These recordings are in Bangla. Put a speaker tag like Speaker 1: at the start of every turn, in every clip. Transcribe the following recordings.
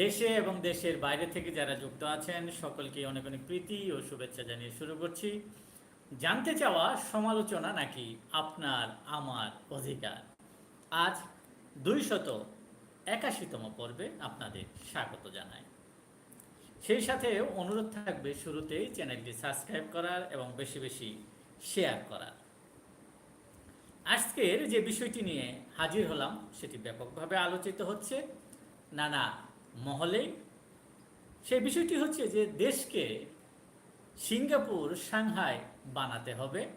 Speaker 1: দেশে এবং দেশের বাইরে থেকে যারা যুক্ত আছেন, সকলকে অনেক অনেক প্রীতি ও শুভেচ্ছা জানিয়ে শুরু করছি। জানতে চাওয়া সমালোচনা নাকি আপনার, আমার অধিকার? আজ দুইশত একাশিতম পর্বে আপনাদের স্বাগত জানাই। সেই সাথে অনুরোধ থাকবে শুরুতেই চ্যানেলটি সাবস্ক্রাইব করার এবং বেশি বেশি শেয়ার করার। আজকের যে বিষয়টি নিয়ে হাজির হলাম, সেটি ব্যাপকভাবে আলোচিত হচ্ছে। নানা মহলে, সেই বিষয়টি হচ্ছে যে দেশকে সিঙ্গাপুর, সাংহাই বানাতে হবে।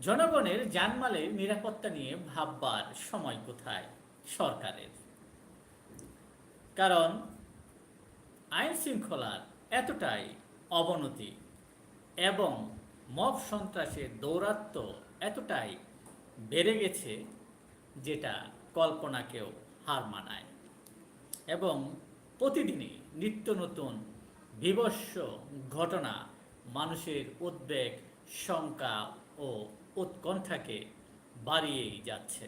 Speaker 1: জনগণের জানমালের নিরাপত্তা নিয়ে ভাববার সময় কোথায়? সরকারের। কারণ আইন শৃঙ্খলার এতটাই অবনতি এবং মব সন্ত্রাসের দৌরাত্ম্য এতটাই বেড়ে গেছে যেটা কল্পনাকেও হার মানায়। এবং প্রতিদিনই নিত্য নতুন বিভৎস ঘটনা, মানুষের উদ্বেগ, শঙ্কা ও উৎকণ্ঠাকে বাড়িয়েই যাচ্ছে।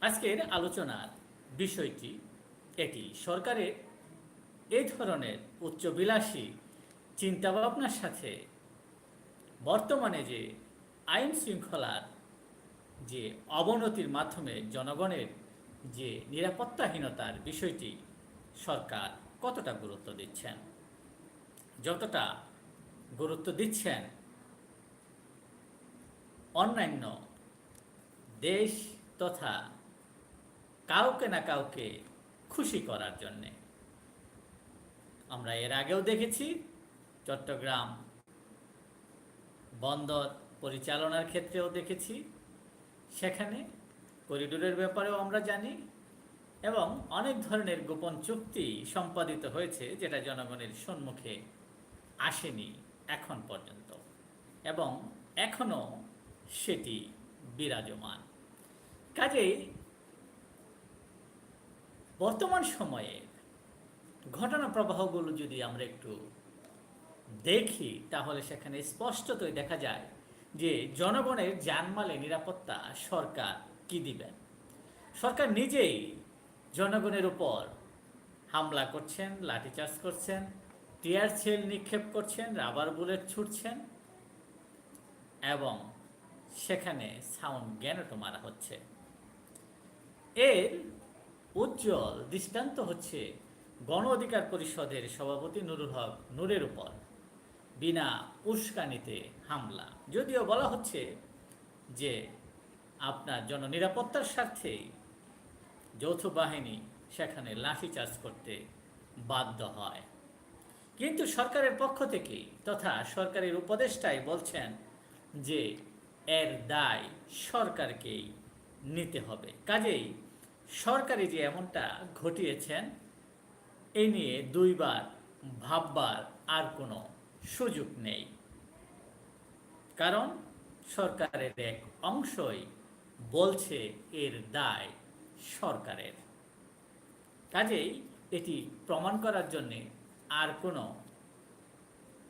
Speaker 1: আজকের আলোচনার বিষয়টি এটি। সরকারের এই ধরনের উচ্চবিলাসী চিন্তাভাবনার সাথে বর্তমানে যে আইন শৃঙ্খলার যে অবনতির মাধ্যমে জনগণের যে নিরাপত্তাহীনতার বিষয়টি সরকার কতটা গুরুত্ব দিচ্ছেন? যতটা গুরুত্ব দিচ্ছেন অন্যান্য দেশ তথা কাউকে না কাউকে খুশি করার জন্যে। আমরা এর আগেও দেখেছি চট্টগ্রাম বন্দর পরিচালনার ক্ষেত্রেও দেখেছি। সেখানে করিডোরের ব্যাপারেও আমরা জানি এবং অনেক ধরনের গোপন চুক্তি সম্পাদিত হয়েছে যেটা জনগণের সম্মুখে আসেনি এখন পর্যন্ত এবং এখনও সেটি বিরাজমান। কাজেই বর্তমান সময়ে ঘটনা প্রবাহগুলো যদি আমরা একটু দেখি, তাহলে সেখানে স্পষ্টতই দেখা যায় যে জনগণের জানমালে নিরাপত্তা সরকার কি দিবেন? সরকার নিজেই জনগণের উপর হামলা করছেন, লাঠিচার্জ করছেন, টিয়ার সেল নিক্ষেপ করছেন, রাবার বুলেট ছুটছেন এবং সেখানে সাউন্ড গ্যানেটও মারা হচ্ছে। এর উজ্জ্বল দৃষ্টান্ত হচ্ছে গণ অধিকার পরিষদের সভাপতি নুরুল হক নূরের উপর বিনা উস্কানিতে হামলা। যদিও বলা হচ্ছে যে আপনার জন্য জননিরাপত্তার স্বার্থে যৌথ বাহিনী সেখানে লাঠিচার্জ করতে বাধ্য হয়। কিন্তু সরকারের পক্ষ থেকেই তথা সরকারের উপদেষ্টাই বলছেন যে এর দায় সরকারকেই নিতে হবে। কাজেই সরকারি যে এমনটা ঘটিয়েছেন, এ নিয়ে দুইবার ভাববার আর কোনো সুযোগ নেই। কারণ সরকারের এক অংশই বলছে এর দায় সরকারের। কাজেই এটি প্রমাণ করার জন্যে আর কোনো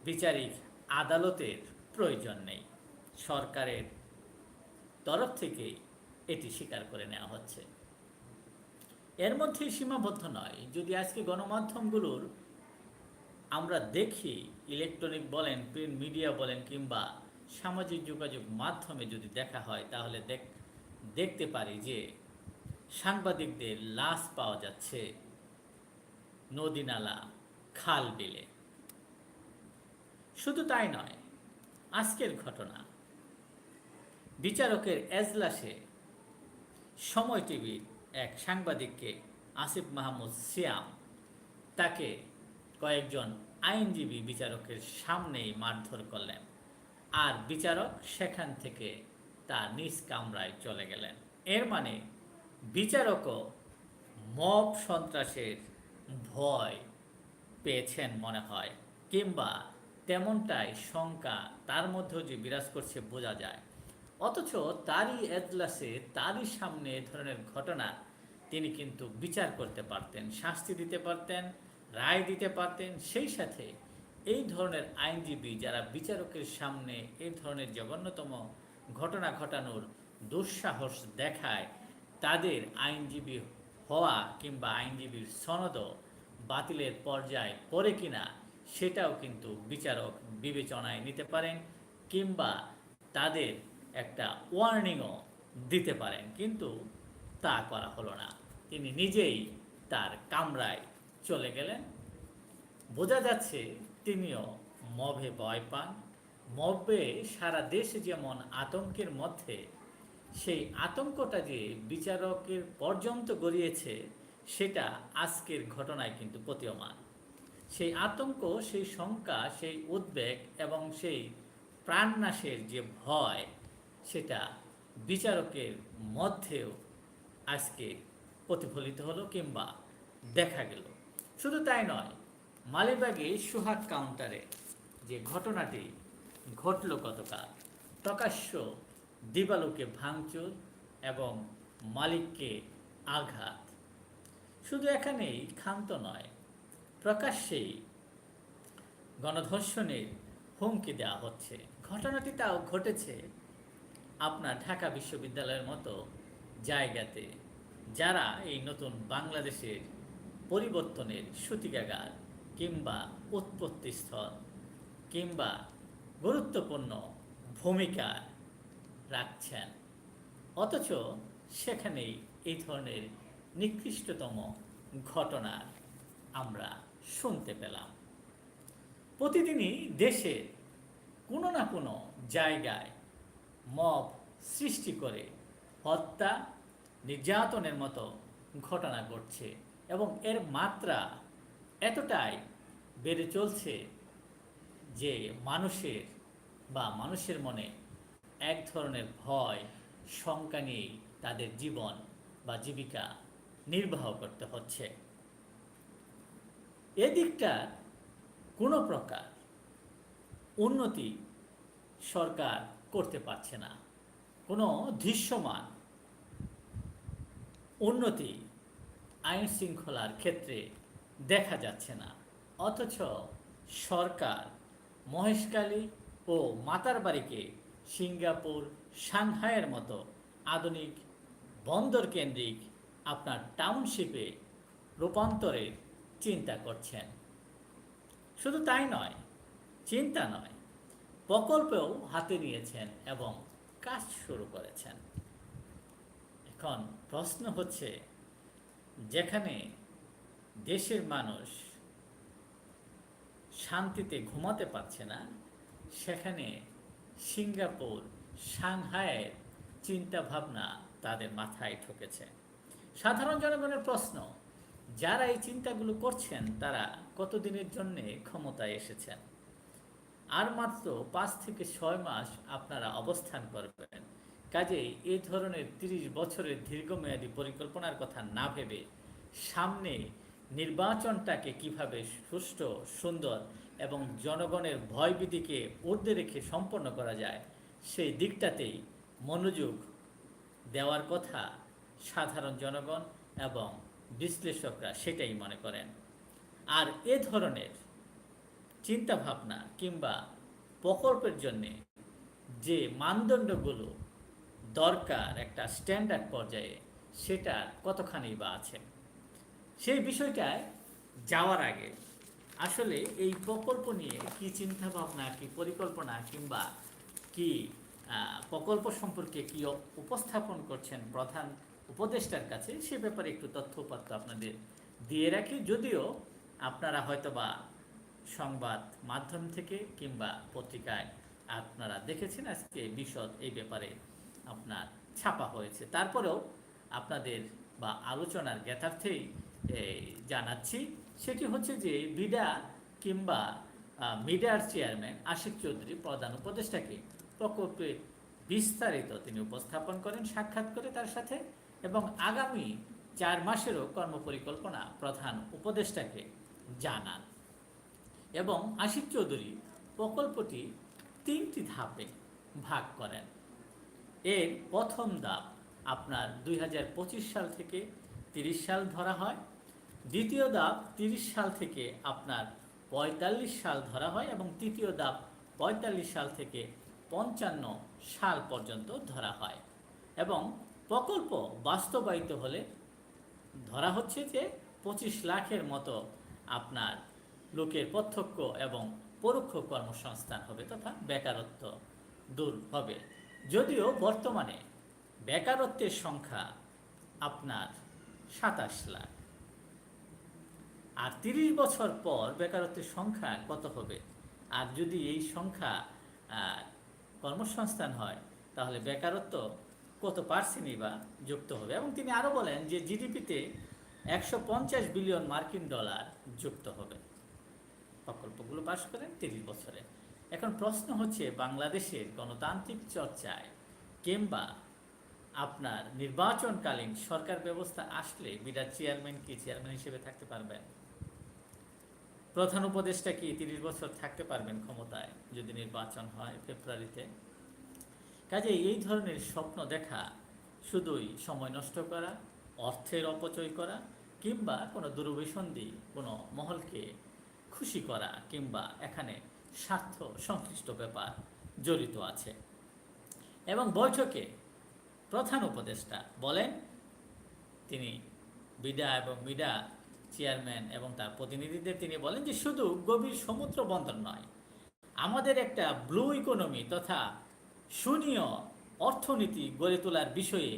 Speaker 1: বিচারিক আদালতের প্রয়োজন নেই। সরকারের তরফ থেকেই এটি স্বীকার করে নেওয়া হচ্ছে। এর মধ্যে সীমাবদ্ধ নয়। যদি আজকে গণমাধ্যমগুলোর আমরা দেখি, ইলেকট্রনিক বলেন, প্রিন্ট মিডিয়া বলেন কিংবা সামাজিক যোগাযোগ মাধ্যমে যদি দেখা হয়, তাহলে দেখ দেখতে পারি যে সাংবাদিকদের লাশ পাওয়া যাচ্ছে নদী নালা, খাল বিলে। শুধু তাই নয়, আজকের ঘটনা। বিচারকের এজলাসে সময় টিভির এক সাংবাদিককে আসিফ মাহমুদ সিয়াম, তাকে কয়েকজন আইনজীবী বিচারকের সামনেই মারধর করলেন। আর বিচারক সেখান থেকে তার নিজ কামরায় চলে গেলেন। এর মানে বিচারকও মব সন্ত্রাসের ভয় পেয়েছেন মনে হয়, কিংবা তেমনটাই শঙ্কা তার মধ্যেও যে বিরাজ করছে বোঝা যায়। অথচ তারই এজলাসে, তারই সামনে এ ধরনের ঘটনা তিনি কিন্তু বিচার করতে পারতেন, শাস্তি দিতে পারতেন, রায় দিতে পারতেন। সেই সাথে এই ধরনের আইনজীবী যারা বিচারকের সামনে এই ধরনের জঘন্যতম ঘটনা ঘটানোর দুঃসাহস দেখায় তাদের আইনজীবী হওয়া কিংবা আইনজীবীর সনদ বাতিলের পর্যায়ে পড়ে কিনা সেটাও কিন্তু বিচারক বিবেচনায় নিতে পারেন কিংবা তাদের একটা ওয়ার্নিংও দিতে পারেন। কিন্তু তা করা হলো না। তিনি নিজেই তার কামরায় চলে গেলেন। বোঝা যাচ্ছে তিনিও মভে ভয় পান। মবে সারা দেশে যেমন আতঙ্কের মধ্যে, সেই আতঙ্কটা যে বিচারকের পর্যন্ত গড়িয়েছে, সেটা আজকের ঘটনায় কিন্তু প্রতীয়মান। সেই আতঙ্ক, সেই শঙ্কা, সেই উদ্বেগ এবং সেই প্রাণনাশের যে ভয়, সেটা বিচারকের মধ্যেও আজকে প্রতিফলিত হলো কিংবা দেখা গেল। শুধু তাই নয়, মালিবাগে সুহাগ কাউন্টারে যে ঘটনাটি ঘটল গতকাল প্রকাশ্য দিবালোকে ভাঙচুর এবং মালিককে আঘাত। শুধু এখানেই ক্ষান্ত নয়, প্রকাশ্যেই গণধর্ষণের হুমকি দেওয়া হচ্ছে। ঘটনাটি তাও ঘটেছে আপনার ঢাকা বিশ্ববিদ্যালয়ের মতো জায়গাতে, যারা এই নতুন বাংলাদেশের পরিবর্তনের সূতিকাগার কিংবা উৎপত্তিস্থল কিংবা গুরুত্বপূর্ণ ভূমিকা রাখছেন। অথচ সেখানেই এই ধরনের নিকৃষ্টতম ঘটনা আমরা শুনতে পেলাম। প্রতিদিনই দেশে কোনো না কোনো জায়গায় মব সৃষ্টি করে হত্যা, নির্যাতনের মতো ঘটনা ঘটছে এবং এর মাত্রা এতটাই বেড়ে চলছে যে মানুষের বা মানুষের মনে এক ধরনের ভয়, শঙ্কা নিয়েই তাদের জীবন বা জীবিকা নির্বাহ করতে হচ্ছে। এদিকটা কোনো প্রকার উন্নতি সরকার করতে পারছে না। কোনো দৃশ্যমান উন্নতি আইন শৃঙ্খলার ক্ষেত্রে দেখা যাচ্ছে না। অথচ সরকার মহেশখালী ও মাতারবাড়িকে সিঙ্গাপুর, সাংহাইয়ের মতো আধুনিক বন্দর কেন্দ্রিক আপনার টাউনশিপে রূপান্তরের চিন্তা করছেন। শুধু তাই নয়, চিন্তা নয়, প্রকল্পেও হাতে নিয়েছেন এবং কাজ শুরু করেছেন। এখন প্রশ্ন হচ্ছে, যেখানে দেশের মানুষ শান্তিতে ঘুমাতে পারছে না, সেখানে সিঙ্গাপুর, সাংহাইয়ের চিন্তা ভাবনা তাদের মাথায় ঠকেছে। সাধারণ জনগণের প্রশ্ন, যারা এই চিন্তাগুলো করছেন, তারা কতদিনের জন্যে ক্ষমতায় এসেছেন? আর মাত্র পাঁচ থেকে ছয় মাস আপনারা অবস্থান করবেন। কাজেই এই ধরনের তিরিশ বছরের দীর্ঘমেয়াদী পরিকল্পনার কথা না ভেবে সামনে নির্বাচনটাকে কীভাবে সুষ্ঠু, সুন্দর এবং জনগণের ভয়ভীতিকে ঊর্ধ্বে রেখে সম্পন্ন করা যায়, সেই দিকটাতেই মনোযোগ দেওয়ার কথা সাধারণ জনগণ এবং বিশ্লেষকরা সেটাই মনে করেন। আর এ ধরনের চিন্তাভাবনা কিংবা প্রকল্পের জন্যে যে মানদণ্ডগুলো দরকার, একটা স্ট্যান্ডার্ড পর্যায়ে, সেটার কতখানি বা আছে? সেই বিষয়টায় যাওয়ার আগে আসলে এই প্রকল্প নিয়ে কি চিন্তা ভাবনা কি পরিকল্পনা কিংবা কি প্রকল্প সম্পর্কে কি উপস্থাপন করছেন প্রধান উপদেষ্টার কাছে সে ব্যাপারে একটু তথ্য উপাত্ত আপনাদের দিয়ে রাখি। যদিও আপনারা হয়তোবা সংবাদ মাধ্যম থেকে কিংবা পত্রিকায় আপনারা দেখেছেন আজকে বিশদ এই ব্যাপারে আপনার ছাপা হয়েছে। তারপরেও আপনাদের বা আলোচনার জ্ঞাতার্থেই জানাচ্ছি, সেটি হচ্ছে যে বিডা কিংবা মিডার চেয়ারম্যান আশিক চৌধুরী প্রধান উপদেষ্টাকে প্রকল্পে বিস্তারিত তিনি উপস্থাপন করেন, সাক্ষাৎ করে তার সাথে এবং আগামী চার মাসেরও কর্মপরিকল্পনা প্রধান উপদেষ্টাকে জানান। এবং আশিক চৌধুরী প্রকল্পটি তিনটি ধাপে ভাগ করেন। এর প্রথম ধাপ আপনার দুই হাজার পঁচিশ সাল থেকে তিরিশ সাল ধরা হয়। দ্বিতীয় ধাপ তিরিশ সাল থেকে আপনার পঁয়তাল্লিশ সাল ধরা হয় এবং তৃতীয় ধাপ পঁয়তাল্লিশ সাল থেকে পঞ্চান্ন সাল পর্যন্ত ধরা হয়। এবং প্রকল্প বাস্তবায়িত হলে ধরা হচ্ছে যে পঁচিশ লাখের মতো আপনার লোকের প্রত্যক্ষ এবং পরোক্ষ কর্মসংস্থান হবে তথা বেকারত্ব দূর হবে। যদিও বর্তমানে বেকারত্বের সংখ্যা আপনার সাতাশ লাখ। আর তিরিশ বছর পর বেকারত্বের সংখ্যা কত হবে? আর যদি এই সংখ্যা কর্মসংস্থান হয়, তাহলে বেকারত্ব কত পার্সেন্টই বা যুক্ত হবে? এবং তিনি আরও বলেন যে জিডিপিতে একশো পঞ্চাশ বিলিয়ন মার্কিন ডলার যুক্ত হবে। প্রকল্পগুলো পাশ করেন তিরিশ বছরে। এখন প্রশ্ন হচ্ছে, বাংলাদেশের গণতান্ত্রিক চর্চায় কিংবা আপনার নির্বাচনকালীন সরকার ব্যবস্থা আসলে বিরাট চেয়ারম্যান কি চেয়ারম্যান হিসেবে থাকতে পারবেন? প্রধান উপদেষ্টা কি তিরিশ বছর থাকতে পারবেন ক্ষমতায় যদি নির্বাচন হয় ফেব্রুয়ারিতে? কাজে এই ধরনের স্বপ্ন দেখা শুধুই সময় নষ্ট করা, অর্থের অপচয় করা কিংবা কোনো দুরভিসন্ধি কোনো মহলকে খুশি করা কিংবা এখানে স্বার্থ সংশ্লিষ্ট ব্যাপার জড়িত আছে। এবং বৈঠকে প্রধান উপদেষ্টা বলেন, তিনি বিডা এবং মিডা চেয়ারম্যান এবং তার প্রতিনিধিদের তিনি বলেন যে শুধু গভীর সমুদ্র বন্দর নয়, আমাদের একটা ব্লু ইকোনমি তথা শূন্য অর্থনীতি গড়ে তোলার বিষয়ে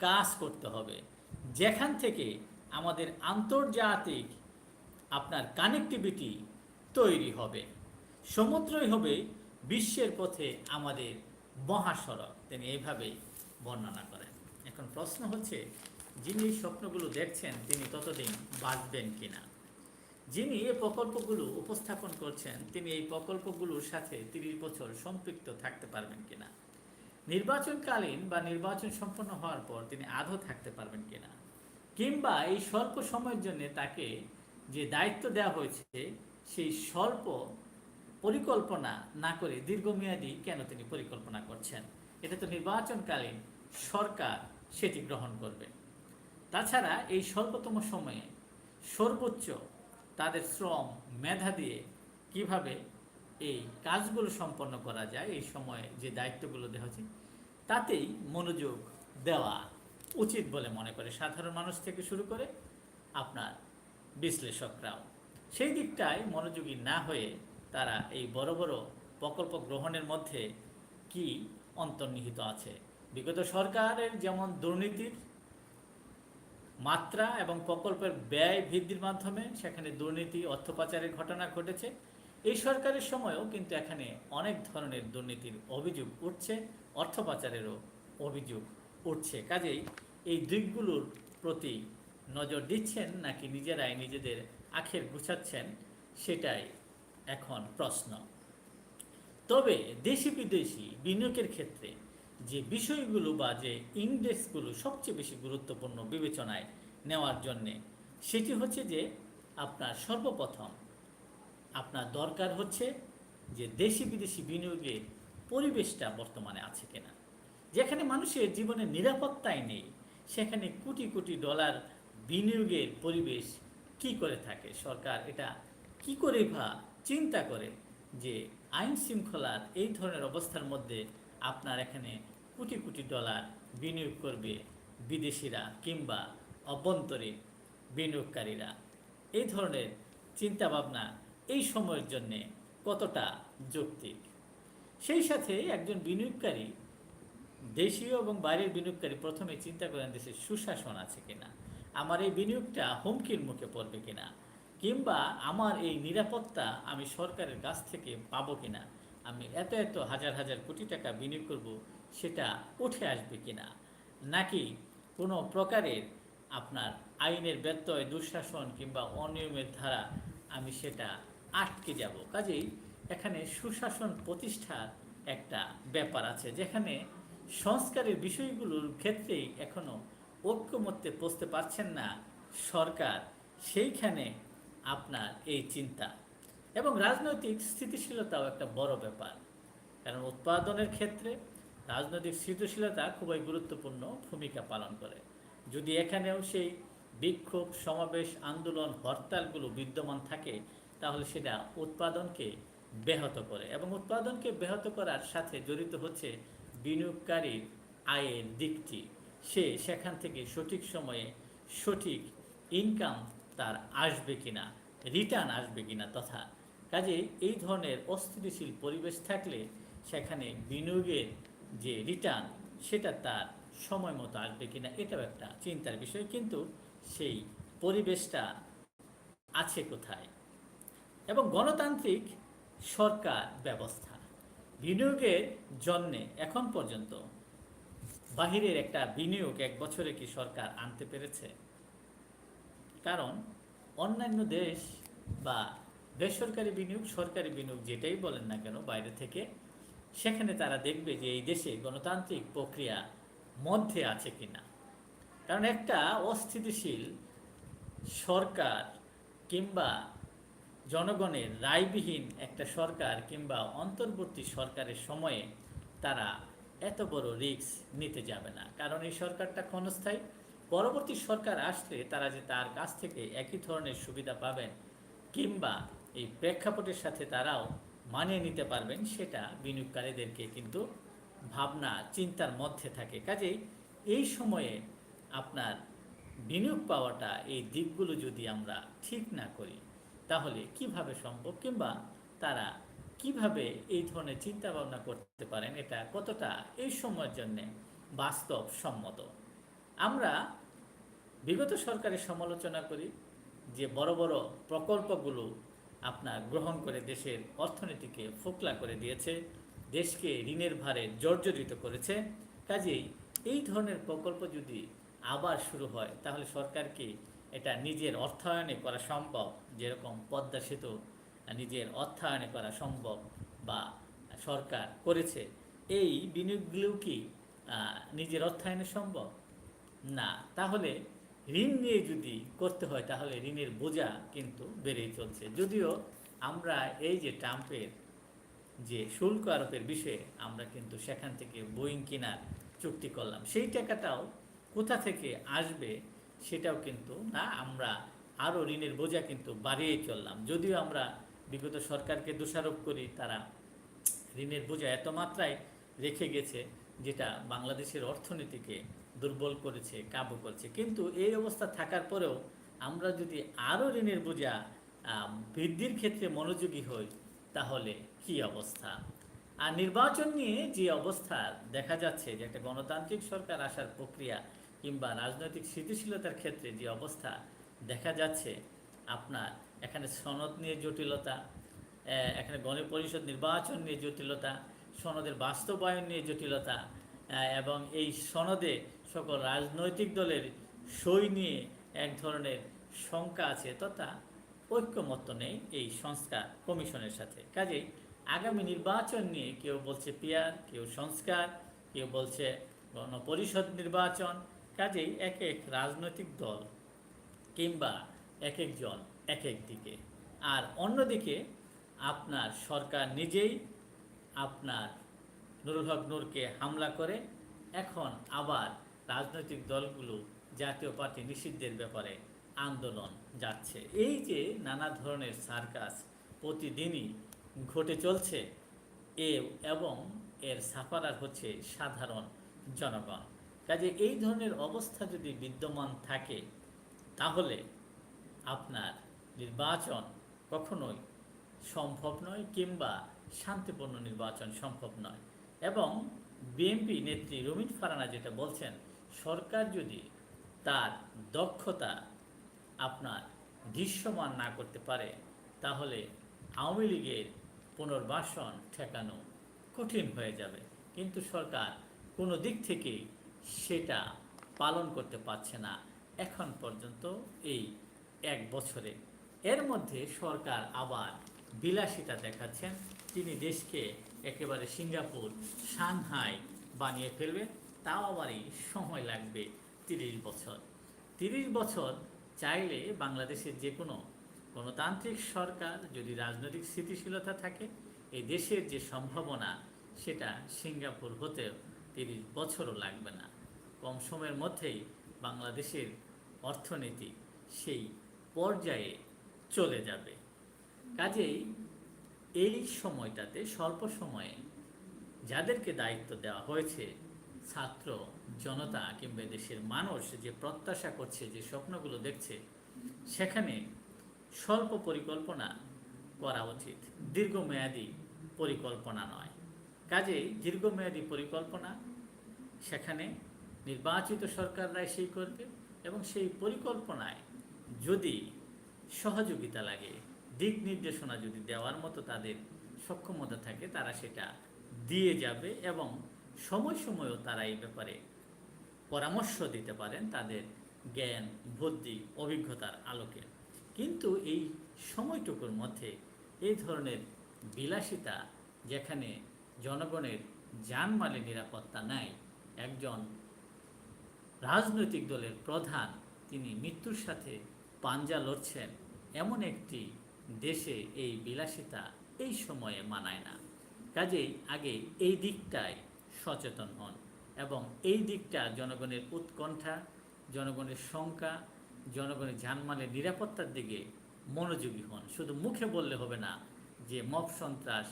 Speaker 1: কাজ করতে হবে। যেখান থেকে আমাদের আন্তর্জাতিক আপনার কানেক্টিভিটি তৈরি হবে। সমুদ্রই হবে বিশ্বের পথে আমাদের মহাসড়ক। তিনি এইভাবেই বর্ণনা করেন এখন প্রশ্ন হচ্ছে, যিনি স্বপ্নগুলো দেখছেন, তিনি ততদিন বাঁচবেন কিনা? যিনি এই প্রকল্পগুলো উপস্থাপন করছেন, তিনি এই প্রকল্পগুলোর সাথে তিরিশ বছর সম্পৃক্ত থাকতে পারবেন কিনা? নির্বাচনকালীন বা নির্বাচন সম্পন্ন হওয়ার পর তিনি আদৌ থাকতে পারবেন কিনা? কিংবা এই স্বল্প সময়ের জন্য তাকে যে দায়িত্ব দেওয়া হয়েছে, সেই স্বল্প পরিকল্পনা না করে দীর্ঘমেয়াদী কেন তিনি পরিকল্পনা করছেন? এটা তো নির্বাচনকালীন সরকার সেটি গ্রহণ করবে। তাছাড়া এই স্বল্পতম সময়ে সর্বোচ্চ তাদের শ্রম মেধা দিয়ে কীভাবে এই কাজগুলো সম্পন্ন করা যায়, এই সময়ে যে দায়িত্বগুলো দেওয়া হচ্ছে, তাতেই মনোযোগ দেওয়া উচিত বলে মনে করে সাধারণ মানুষ থেকে শুরু করে আপনার বিশ্লেষকরাও। সেই দিকটায় মনোযোগী না হয়ে তারা এই বড় বড় প্রকল্প গ্রহণের মধ্যে কি অন্তর্নিহিত আছে? বিগত সরকারের যেমন দুর্নীতির মাত্রা এবং প্রকল্পের ব্যয় বৃদ্ধির মাধ্যমে সেখানে দুর্নীতি, অর্থ পাচারের ঘটনা ঘটেছে, এই সরকারের সময়ও কিন্তু এখানে অনেক ধরনের দুর্নীতির অভিযোগ উঠছে, অর্থ পাচারেরও অভিযোগ উঠছে। কাজেই এই দিকগুলোর প্রতি নজর দিচ্ছেন নাকি নিজেরাই নিজেদের আখের গুছাচ্ছেন সেটাই এখন প্রশ্ন। তবে দেশি বিদেশি বিনিয়োগের ক্ষেত্রে যে বিষয়গুলো বা যে ইন্ডেক্সগুলো সবচেয়ে বেশি গুরুত্বপূর্ণ বিবেচনায় নেওয়ার জন্যে, সেটি হচ্ছে যে আপনার সর্বপ্রথম আপনার দরকার হচ্ছে যে দেশি বিদেশি বিনিয়োগের পরিবেশটা বর্তমানে আছে কিনা। যেখানে মানুষের জীবনে নিরাপত্তাই নেই, সেখানে কোটি কোটি ডলার বিনিয়োগের পরিবেশ কি করে থাকে? সরকার এটা কি করে বা চিন্তা করে যে আইন শৃঙ্খলার এই ধরনের অবস্থার মধ্যে আপনার এখানে কোটি কোটি ডলার বিনিয়োগ করবে বিদেশিরা কিংবা অভ্যন্তরীণ বিনিয়োগকারীরা। এই ধরনের চিন্তাভাবনা এই সময়ের জন্যে কতটা যৌক্তিক? সেই সাথে একজন বিনিয়োগকারী দেশীয় এবং বাইরের বিনিয়োগকারী প্রথমে চিন্তা করেন দেশের সুশাসন আছে কিনা, আমার এই বিনিয়োগটা হুমকির মুখে পড়বে কিনা, কিংবা আমার এই নিরাপত্তা আমি সরকারের কাছ থেকে পাবো কিনা। আমি এত এত হাজার হাজার কোটি টাকা বিনিয়োগ করব, সেটা উঠে আসবে কিনা? নাকি কোনো প্রকারের আপনার আইনের ব্যত্যয়, দুঃশাসন কিংবা অনিয়মের ধারা আমি সেটা আটকে যাব? কাজেই এখানে সুশাসন প্রতিষ্ঠার একটা ব্যাপার আছে, যেখানে সংস্কারের বিষয়গুলোর ক্ষেত্রেই এখনও ঐক্যমত্যে পৌঁছতে পারছেন না সরকার, সেইখানে আপনার এই চিন্তা। এবং রাজনৈতিক স্থিতিশীলতাও একটা বড় ব্যাপার। কারণ উৎপাদনের ক্ষেত্রে রাজনৈতিক স্থিতিশীলতা খুবই গুরুত্বপূর্ণ ভূমিকা পালন করে। যদি এখানেও সেই বিক্ষোভ, সমাবেশ, আন্দোলন, হরতালগুলো বিদ্যমান থাকে, তাহলে সেটা উৎপাদনকে ব্যাহত করে এবং উৎপাদনকে ব্যাহত করার সাথে জড়িত হচ্ছে বিনিয়োগকারীর আয়ের দিকটি। সে সেখান থেকে সঠিক সময়ে সঠিক ইনকাম তার আসবে কিনা রিটার্ন আসবে কিনা তথা কাজে এই ধরনের অস্থিতিশীল পরিবেশ থাকলে সেখানে বিনিয়োগের যে রিটার্ন সেটা তার সময় মতো আসবে কিনা এটাও একটা চিন্তার বিষয়। কিন্তু সেই পরিবেশটা আছে কোথায়? এবং গণতান্ত্রিক সরকার ব্যবস্থা, বিনিয়োগের জন্যে এখন পর্যন্ত বাহিরের একটা বিনিয়োগ এক বছরে কি সরকার আনতে পেরেছে? কারণ অন্যান্য দেশ বা বেসরকারি বিনিয়োগ, সরকারি বিনিয়োগ যেটাই বলেন না কেন বাইরে থেকে, সেখানে তারা দেখবে যে এই দেশে গণতান্ত্রিক প্রক্রিয়া মধ্যে আছে কিনা। কারণ একটা অস্থিতিশীল সরকার কিংবা জনগণের রায়বিহীন একটা সরকার কিংবা অন্তর্বর্তী সরকারের সময়ে তারা এত বড় রিস্ক নিতে যাবে না। কারণ এই সরকারটা ক্ষণস্থায়ী। পরবর্তী সরকার আসলে তারা যে তার কাছ থেকে একই ধরনের সুবিধা পাবেন কিংবা এই প্রেক্ষাপটের সাথে তারাও মানিয়ে নিতে পারবেন, সেটা বিনিয়োগকারীদেরকে কিন্তু ভাবনা, চিন্তার মধ্যে থাকে। কাজেই এই সময়ে আপনার বিনিয়োগ পাওয়াটা, এই দিকগুলো যদি আমরা ঠিক না করি, তাহলে কীভাবে সম্ভব? কিংবা তারা কীভাবে এই ধরনের চিন্তা ভাবনা করতে পারেন? এটা কতটা এই সময়ের জন্য বাস্তব সম্মত আমরা বিগত সরকারের সমালোচনা করি যে বড় বড় প্রকল্পগুলো আপনার গ্রহণ করে দেশের অর্থনীতিকে ফোকলা করে দিয়েছে, দেশকে ঋণের ভারে জর্জরিত করেছে। কাজেই এই ধরনের প্রকল্প যদি আবার শুরু হয়, তাহলে সরকারকে এটা নিজের অর্থায়নে করা সম্ভব, যেরকম পদ্মা সেতু নিজের অর্থায়নে করা সম্ভব বা সরকার করেছে। এই বিনিয়োগগুলো কি নিজের অর্থায়নে সম্ভব? না। তাহলে ঋণ নিয়ে যদি করতে হয়, তাহলে ঋণের বোঝা কিন্তু বেড়েই চলছে। যদিও আমরা এই যে ট্রাম্পের যে শুল্ক আরোপের বিষয়ে আমরা কিন্তু সেখান থেকে বোয়িং কেনার চুক্তি করলাম, সেই টাকাটাও কোথা থেকে আসবে সেটাও কিন্তু না, আমরা আরও ঋণের বোঝা কিন্তু বাড়িয়ে চললাম। যদিও আমরা বিগত সরকারকে দোষারোপ করি, তারা ঋণের বোঝা এত মাত্রায় রেখে গেছে, যেটা বাংলাদেশের অর্থনীতিকে দুর্বল করেছে, কাবু করছে। কিন্তু এই অবস্থা থাকার পরেও আমরা যদি আরও ঋণের বোঝা বৃদ্ধির ক্ষেত্রে মনোযোগী হই, তাহলে কি অবস্থা? আর নির্বাচন নিয়ে যে অবস্থা দেখা যাচ্ছে, যে একটা গণতান্ত্রিক সরকার আসার প্রক্রিয়া কিংবা রাজনৈতিক স্থিতিশীলতার ক্ষেত্রে যে অবস্থা দেখা যাচ্ছে, আপনার এখানে সনদ নিয়ে জটিলতা এখানে গণপরিষদ নির্বাচন নিয়ে জটিলতা, সনদের বাস্তবায়ন নিয়ে জটিলতা এবং এই সনদে সকল রাজনৈতিক দলের সই নিয়ে এক ধরনের শঙ্কা আছে তথা ঐক্যমত্য নেই এই সংস্কার কমিশনের সাথে। কাজেই আগামী নির্বাচন নিয়ে কেউ বলছে পিয়ার কেউ সংস্কার, কেউ বলছে গণপরিষদ নির্বাচন। কাজেই এক এক রাজনৈতিক দল কিংবা এক একজন এক এক দিকে। আর অন্যদিকে আপনার সরকার নিজেই আপনার নুরুল হক নূরকে হামলা করে, এখন আবার রাজনৈতিক দলগুলো জাতীয় পার্টি নিষিদ্ধের ব্যাপারে আন্দোলন যাচ্ছে। এই যে নানা ধরনের সার্কাস প্রতিদিনই ঘটে চলছে, এ এবং এর সাফারার হচ্ছে সাধারণ জনগণ। কাজে এই ধরনের অবস্থা যদি বিদ্যমান থাকে, তাহলে আপনার নির্বাচন কখনোই সম্ভব নয় কিংবা শান্তিপূর্ণ নির্বাচন সম্ভব নয়। এবং বিএনপি নেত্রী রুমিন ফারানা যেটা বলছেন, সরকার যদি তার দক্ষতা আপনার দৃশ্যমান না করতে পারে, তাহলে আওয়ামী লীগের পুনর্বাসন ঠেকানো কঠিন হয়ে যাবে। কিন্তু সরকার কোনো দিক থেকেই সেটা পালন করতে পারছে না এখন পর্যন্ত এই এক বছরে। এর মধ্যে সরকার আবার বিলাসিতা দেখাচ্ছেন। তিনি দেশকে একেবারে সিঙ্গাপুর, সাংহাই বানিয়ে ফেলবে। তাও আবারই সময় লাগবে তিরিশ বছর। তিরিশ বছর চাইলে বাংলাদেশের যে কোনো গণতান্ত্রিক সরকার যদি রাজনৈতিক স্থিতিশীলতা থাকে, এই দেশের যে সম্ভাবনা, সেটা সিঙ্গাপুর হতেও তিরিশ বছরও লাগবে না। কম সময়ের মধ্যেই বাংলাদেশের অর্থনীতি সেই পর্যায়ে চলে যাবে। কাজেই এই সময়টাতে স্বল্প সময়ে যাদেরকে দায়িত্ব দেওয়া হয়েছে, ছাত্র, জনতা কিংবা দেশের মানুষ যে প্রত্যাশা করছে, যে স্বপ্নগুলো দেখছে, সেখানে স্বল্প পরিকল্পনা করা উচিত। দীর্ঘমেয়াদী পরিকল্পনা নয়। কাজেই দীর্ঘমেয়াদী পরিকল্পনা সেখানে নির্বাচিত সরকাররাই সেই করবে এবং সেই পরিকল্পনায় যদি সহযোগিতা লাগে দিক নির্দেশনা যদি দেওয়ার মতো তাদের সক্ষমতা থাকে, তারা সেটা দিয়ে যাবে এবং সময় সময়ও তারা এই ব্যাপারে পরামর্শ দিতে পারেন তাদের জ্ঞান, বুদ্ধি, অভিজ্ঞতার আলোকে। কিন্তু এই সময়টুকুর মধ্যে এই ধরনের বিলাসিতা যেখানে জনগণের জানমালের নিরাপত্তা নাই, একজন রাজনৈতিক দলের প্রধান তিনি মৃত্যুর সাথে পাঞ্জা লড়ছেন, এমন একটি দেশে এই বিলাসিতা এই সময়ে মানায় না। কাজেই আগে এই দিকটায় সচেতন হন এবং এই দিকটা জনগণের উৎকণ্ঠা, জনগণের শঙ্কা, জনগণের জানমালের নিরাপত্তার দিকে মনোযোগী হন। শুধু মুখে বললে হবে না যে মব সন্ত্রাস,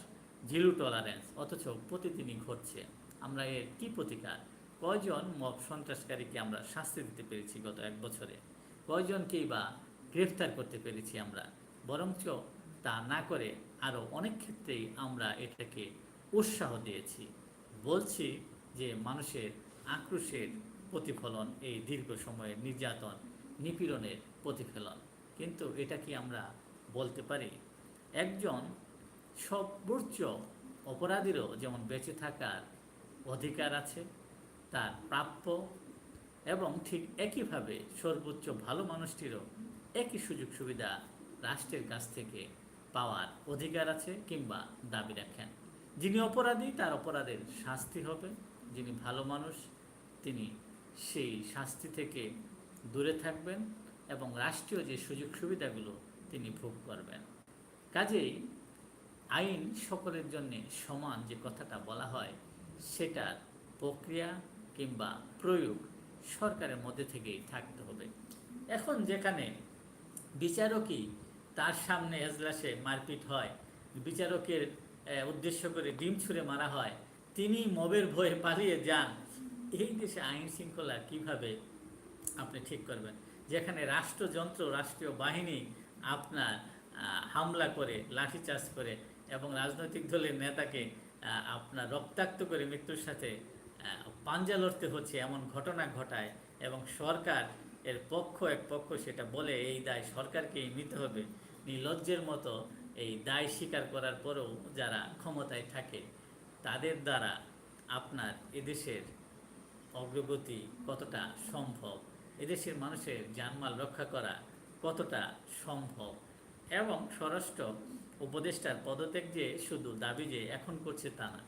Speaker 1: জিরো টলারেন্স অথচ প্রতিদিনই ঘটছে। আমরা এর কি প্রতিকার? কয়জন মব সন্ত্রাসকারীকে আমরা শাস্তি দিতে পেরেছি গত এক বছরে? কয়জনকেই বা গ্রেফতার করতে পেরেছি আমরা? বরঞ্চ তা না করে আরও অনেক ক্ষেত্রেই আমরা এটাকে উৎসাহ দিয়েছি। বলছি যে মানুষের আক্রোশের প্রতিফলন, এই দীর্ঘ সময়ের নির্যাতন, নিপীড়নের প্রতিফলন। কিন্তু এটা কি আমরা বলতে পারি? একজন সর্বোচ্চ অপরাধীরও যেমন বেঁচে থাকার অধিকার আছে, তার প্রাপ্য এবং ঠিক একইভাবে সর্বোচ্চ ভালো মানুষটিরও একই সুযোগ সুবিধা রাষ্ট্রের কাছ থেকে পাওয়ার অধিকার আছে কিংবা দাবি রাখেন। যিনি অপরাধী, তার অপরাধের শাস্তি হবে। যিনি ভালো মানুষ, তিনি সেই শাস্তি থেকে দূরে থাকবেন এবং রাষ্ট্রীয় যে সুযোগ সুবিধাগুলো তিনি ভোগ করবেন। কাজেই আইন সকলের জন্যে সমান যে কথাটা বলা হয়, সেটার প্রক্রিয়া কিংবা প্রয়োগ সরকারের মধ্যে থেকেই থাকতে হবে। এখন যেখানে বিচারকই তার সামনে এজলাসে মারপিট হয়। বিচারকের উদ্দেশ্য করে ডিম ছুঁড়ে মারা হয়। তিনি মবের ভয়ে পালিয়ে যান। এই দেশে আইন শৃঙ্খলা কীভাবে? আপনি ঠিক করবেন। যেখানে রাষ্ট্রযন্ত্র, রাষ্ট্রীয় বাহিনী আপনার হামলা করে, লাঠিচার্জ করে এবং রাজনৈতিক দলের নেতাকে আপনার রক্তাক্ত করে মৃত্যুর সাথে পাঞ্জা লড়তে হচ্ছে এমন ঘটনা ঘটায় এবং সরকার এর পক্ষ, এক পক্ষ সেটা বলে, এই দায় সরকারকেই নিতে হবে। নির্লজ্জের মতো এই দায় স্বীকার করার পরেও যারা ক্ষমতায় থাকে, তাদের দ্বারা আপনার এদেশের অগ্রগতি কতটা সম্ভব? এদেশের মানুষের জানমাল রক্ষা করা কতটা সম্ভব? এবং স্বরাষ্ট্র উপদেষ্টার পদত্যাগ যে শুধু দাবি যে এখন করছে তা না,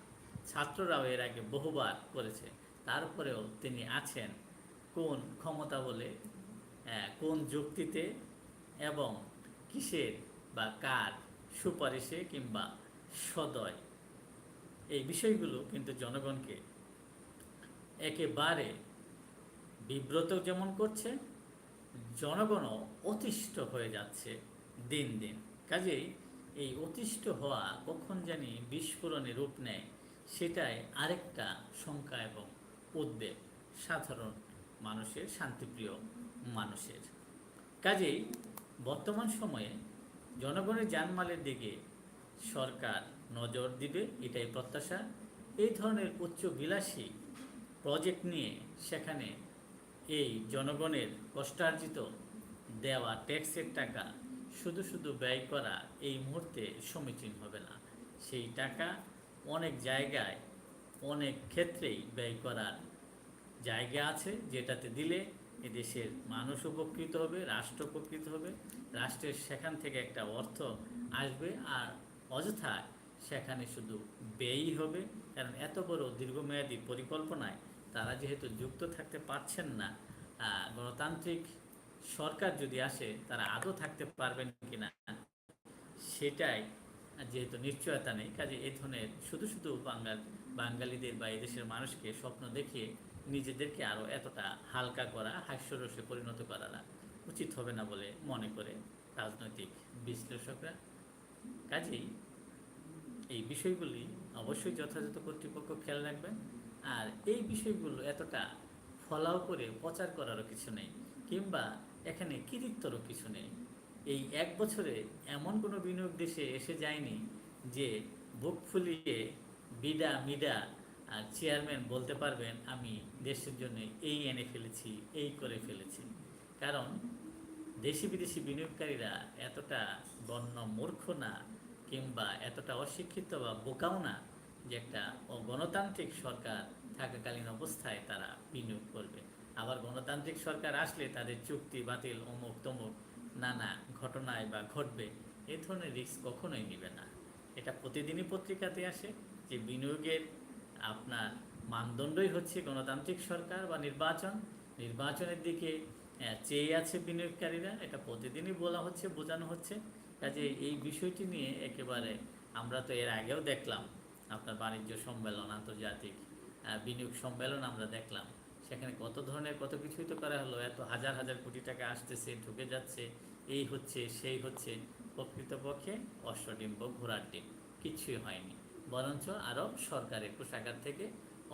Speaker 1: ছাত্ররাও এর আগে বহুবার করেছে। তারপরেও তিনি আছেন। কোন ক্ষমতা বলে কোন যুক্তিতে এবং কিসের বা কার সুপারিশে কিংবা সদয়? এই বিষয়গুলো কিন্তু জনগণকে একেবারে বিব্রত যেমন করছে, জনগণও অতিষ্ঠ হয়ে যাচ্ছে দিন দিন। কাজেই এই অতিষ্ঠ হওয়া কখন জানি বিস্ফোরণে রূপ নেয়, সেটাই আরেকটা শঙ্কা এবং উদ্বেগ সাধারণ মানুষের শান্তিপ্রিয় মানুষের। কাজেই বর্তমান সময়ে জনগণের জানমালের দিকে সরকার নজর দিবে, এটাই প্রত্যাশা। এই ধরনের উচ্চ বিলাসী প্রজেক্ট নিয়ে সেখানে এই জনগণের কষ্টার্জিত দেওয়া ট্যাক্সের টাকা শুধু শুধু ব্যয় করা এই মুহূর্তে সমীচীন হবে না। সেই টাকা অনেক জায়গায়, অনেক ক্ষেত্রেই ব্যয় করার জায়গা আছে যেটাতে দিলে এদেশের মানুষ উপকৃত হবে, রাষ্ট্র উপকৃত হবে। রাষ্ট্রের সেখান থেকে একটা অর্থ আসবে আর অযথা সেখানে শুধু ব্যয়ই হবে। কারণ এত বড় দীর্ঘমেয়াদী পরিকল্পনায় তারা যেহেতু যুক্ত থাকতে পারছেন না গণতান্ত্রিক সরকার যদি আসে, তারা আদৌ থাকতে পারবেন কিনা সেটাই যেহেতু নিশ্চয়তা নেই। কাজে এই ধরনের শুধু শুধু বাঙাল বাঙালিদের বা এদেশের মানুষকে স্বপ্ন দেখিয়ে নিজেদেরকে আরও এতটা হালকা করা, হাস্যরসে পরিণত করাটা উচিত হবে না বলে মনে করে রাজনৈতিক বিশ্লেষকরা। কাজেই এই বিষয়গুলি অবশ্যই যথাযথ কর্তৃপক্ষ খেয়াল রাখবেন। আর এই বিষয়গুলো এতটা ফলাও করে প্রচার করারও কিছু নেই, কিংবা এখানে কৃতিত্বরও কিছু নেই। এই এক বছরে এমন কোনো বিনিয়োগ দেশে এসে যায়নি যে বুক ফুলিয়ে বিডা মিডা আর চেয়ারম্যান বলতে পারবেন, আমি দেশের জন্য এই এনে ফেলেছি, এই করে ফেলেছি। কারণ দেশি বিদেশি বিনিয়োগকারীরা এতটা বন্য মূর্খ না, কিংবা এতটা অশিক্ষিত বা বোকাও না যে একটা গণতান্ত্রিক সরকার থাকাকালীন অবস্থায় তারা বিনিয়োগ করবে। আবার গণতান্ত্রিক সরকার আসলে তাদের চুক্তি, বাতিল, অমুক তমুক নানা ঘটনায় বা ঘটবে, এ ধরনের রিস্ক কখনোই নেবে না। এটা প্রতিদিনই পত্রিকাতে আসে যে বিনিয়োগের আপনার মানদণ্ডই হচ্ছে গণতান্ত্রিক সরকার বা নির্বাচন। নির্বাচনের দিকে চেয়ে আছে বিনিয়োগকারীরা, এটা প্রতিদিনই বলা হচ্ছে, বোঝানো হচ্ছে। কাজে এই বিষয়টি নিয়ে একেবারে আমরা তো এর আগেও দেখলাম, আপনার বাণিজ্য সম্মেলন, আন্তর্জাতিক বিনিয়োগ সম্মেলন আমরা দেখলাম। সেখানে কত ধরনের, কত কিছুই তো করা হলো, এত হাজার হাজার কোটি টাকা আসতেছে, ঢুকে যাচ্ছে, এই হচ্ছে, সেই হচ্ছে, প্রকৃতপক্ষে অশ্বডিম্ব ঘোড়ার ডিম, কিছুই হয়নি। বরঞ্চ আরও সরকারের কোষাগার থেকে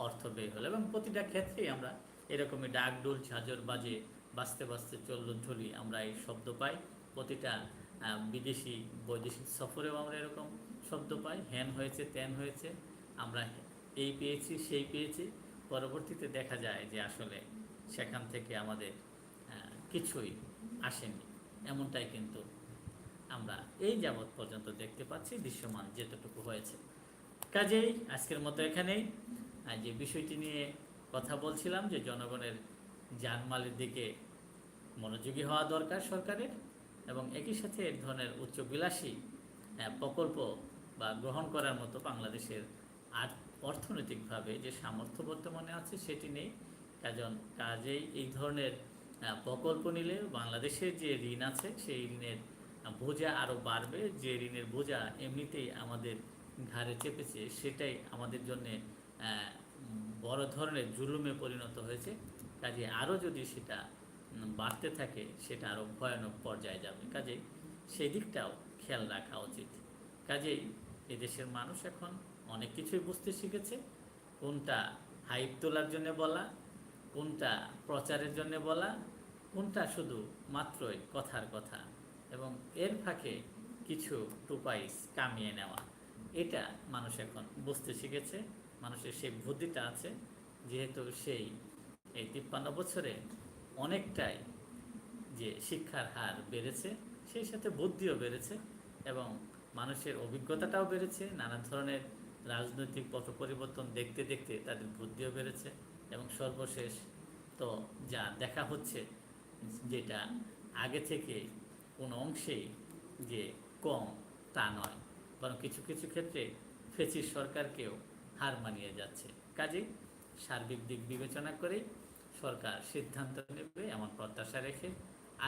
Speaker 1: অর্থ ব্যয় হলো এবং প্রতিটা ক্ষেত্রেই আমরা এরকমই ডাকডোল ঝাঁঝর বাজে বাঁচতে বাঁচতে চলল ঢুলি আমরা এই শব্দ পাই। প্রতিটা বিদেশি, বৈদেশিক সফরেও আমরা এরকম শব্দ পাই। হ্যান হয়েছে, ত্যান হয়েছে, আমরা এই পেয়েছি, সেই পেয়েছি। পরবর্তীতে দেখা যায় যে আসলে সেখান থেকে আমাদের কিছুই আসেনি। এমনটাই কিন্তু আমরা এই যাবৎ পর্যন্ত দেখতে পাচ্ছি। দৃশ্যমান যেতটুকু হয়েছে। কাজেই আজকের মতো এখানেই। যে বিষয়টি নিয়ে কথা বলছিলাম যে জনগণের জানমালের দিকে মনোযোগী হওয়া দরকার সরকারের এবং একই সাথে এক ধরনের উচ্চবিলাসী আহ, প্রকল্প বা গ্রহণ করার মতো বাংলাদেশের আর অর্থনৈতিকভাবে যে সামর্থ্য বর্তমানে আছে সেটি নেই। কাজন কাজেই এই ধরনের প্রকল্প নিলে বাংলাদেশের যে ঋণ আছে সেই ঋণের বোঝা আরও বাড়বে। যে ঋণের বোঝা এমনিতেই আমাদের ঘাড়ে চেপেছে, সেটাই আমাদের জন্যে বড় ধরনের জুলুমে পরিণত হয়েছে। কাজে আরও যদি সেটা বাড়তে থাকে, সেটা আরও ভয়ানক পর্যায়ে যাবে। কাজেই সেই দিকটাও খেয়াল রাখা উচিত। কাজেই এদেশের মানুষ এখন অনেক কিছুই বুঝতে শিখেছে। কোনটা হাইপ তোলার জন্য বলা, কোনটা প্রচারের জন্য বলা, কোনটা শুধু মাত্রই কথার কথা। এবং এর ফাঁকে কিছু টুপাইস কামিয়ে নেওয়া। এটা মানুষ এখন বুঝতে শিখেছে, মানুষের সেই বুদ্ধিটা আছে, যেহেতু সেই এই তিপ্পান্ন বছরে অনেকটাই যে শিক্ষার হার বেড়েছে, সেই সাথে বুদ্ধিও বেড়েছে এবং মানুষের অভিজ্ঞতাটাও বেড়েছে, নানা ধরনের রাজনৈতিক পথ পরিবর্তন দেখতে দেখতে তাদের বুদ্ধিও বেড়েছে এবং সর্বশেষ তো যা দেখা হচ্ছে, যেটা আগে থেকে কোনো অংশেই যে কম তা নয়। বরং কিছু কিছু ক্ষেত্রে ফেসির সরকারকেও হার মানিয়ে যাচ্ছে। কাজেই সার্বিক দিক বিবেচনা করেই সরকার সিদ্ধান্ত নেবে, এমন প্রত্যাশা রেখে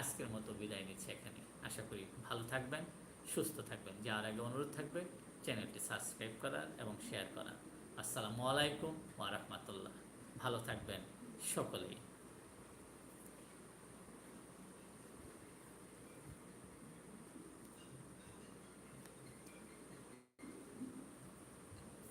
Speaker 1: আজকের মতো বিদায় নিচ্ছে এখানে। আশা করি ভালো থাকবেন, সুস্থ থাকবেন। যাওয়ার আগে অনুরোধ থাকবে, চ্যানেলটি সাবস্ক্রাইব করার এবং শেয়ার করার। আসসালামু আলাইকুম ওয়া রাহমাতুল্লাহ। ভালো থাকবেন সকলেই।